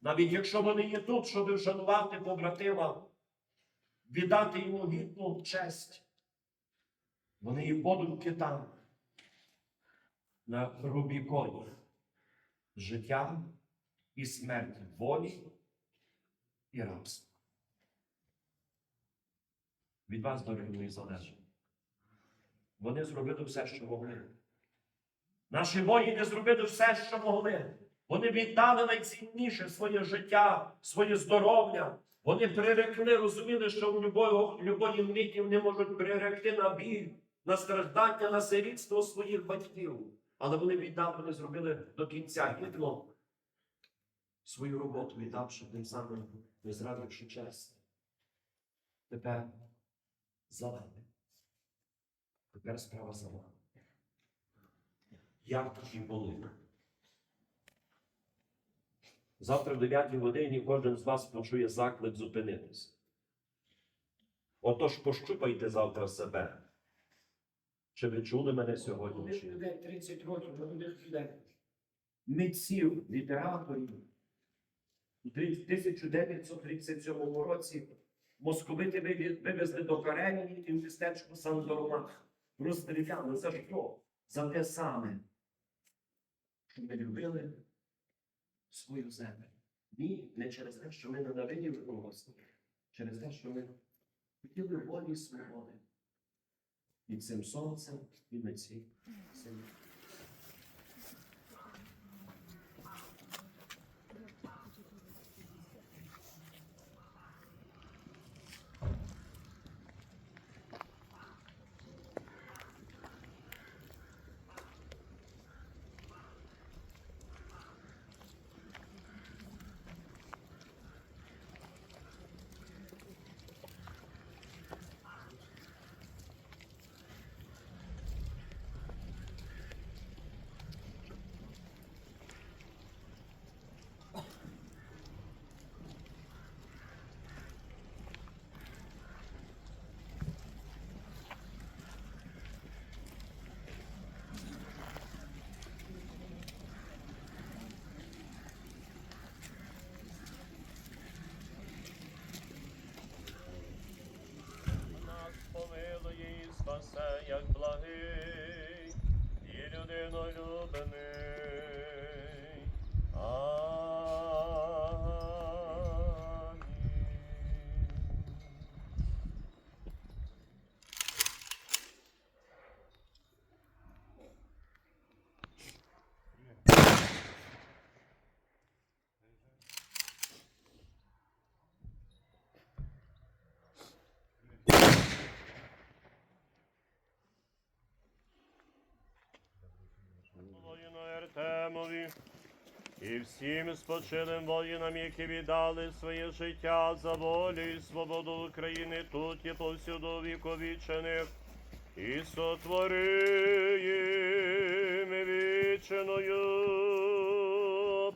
навіть якщо вони є тут, щоб вшанувати побратима, віддати йому гідну честь, вони і подумки там, на Рубіконі, життя і смерть волі і рабства. Від вас, дорогі мої, залежить. Вони зробили все, що могли. Наші воїни зробили все, що могли. Вони віддали найцінніше своє життя, своє здоров'я. Вони прирекли, розуміли, що в любої, любої миті вони можуть приректи на біль, на страждання, на сирітство своїх батьків. Але вони віддали, вони зробили до кінця гідно свою роботу, віддавши тим самим, не зрадивши честь. Тепер за вами. Тепер справа за вами. Як і були. Завтра в 9 годині кожен з вас почує заклик зупинитися. Отож пощупайте завтра себе. Чи ви чули мене сьогодні? Чи? 30 років. Митців, літераторів. У 1937 році московити вивезли до Карелії і в містечку Сандоромах. Розстріляли за що? За те саме, що ми любили свою землю. Ні, не через те, що ми ненавиділи когось, через те, що ми хотіли волі свободи. І цим сонцем, і на цій. Little Lord, Артемові і всім спочилим воїнам, які віддали своє життя за волю і свободу України тут і повсюду віковічених, і сотвори їм вічною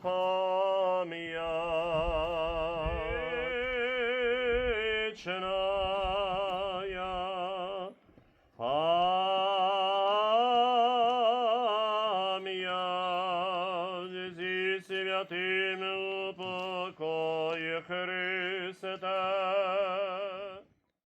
пам'ять. Вічна святим упокої Христа.